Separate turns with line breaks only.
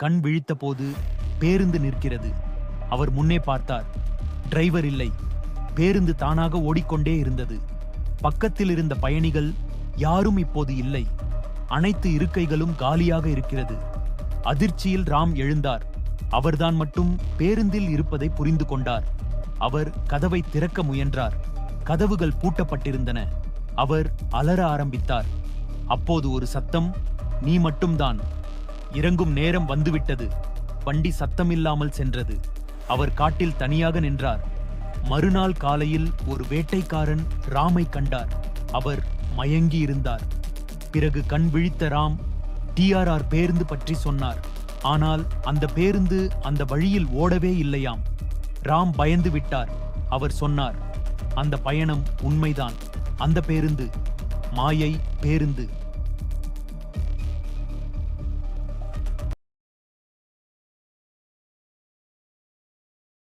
கண் விழித்தபோது பேருந்து நிற்கிறது. அவர் முன்னே பார்த்தார். டிரைவர் இல்லை. பேருந்து தானாக ஓடிக்கொண்டே இருந்தது. பக்கத்தில் இருந்த பயணிகள் யாரும் இப்போது இல்லை. அனைத்து இருக்கைகளும் காலியாக இருக்கிறது. அதிர்ச்சியில் ராம் எழுந்தார். அவர்தான் மட்டும் பேருந்தில் இருப்பதை புரிந்து கொண்டார். அவர் கதவை திறக்க முயன்றார். கதவுகள் பூட்டப்பட்டிருந்தன. அவர் அலற ஆரம்பித்தார். அப்போது ஒரு சத்தம் நீ மட்டும்தான். இறங்கும் நேரம் வந்துவிட்டது. வண்டி சத்தமில்லாமல் சென்றது. அவர் காட்டில் தனியாக நின்றார். மறுநாள் காலையில் ஒரு வேட்டைக்காரன் ராமை கண்டார். அவர் மயங்கி இருந்தார். பிறகு கண் விழித்த ராம் டிஆர்ஆர் பேருந்து பற்றி சொன்னார். ஆனால் அந்த பேருந்து அந்த வழியில் ஓடவே இல்லையாம். ராம் பயந்து விட்டார். அவர் சொன்னார் அந்த பயணம் உண்மைதான். அந்த பேருந்து மாயை பேருந்து.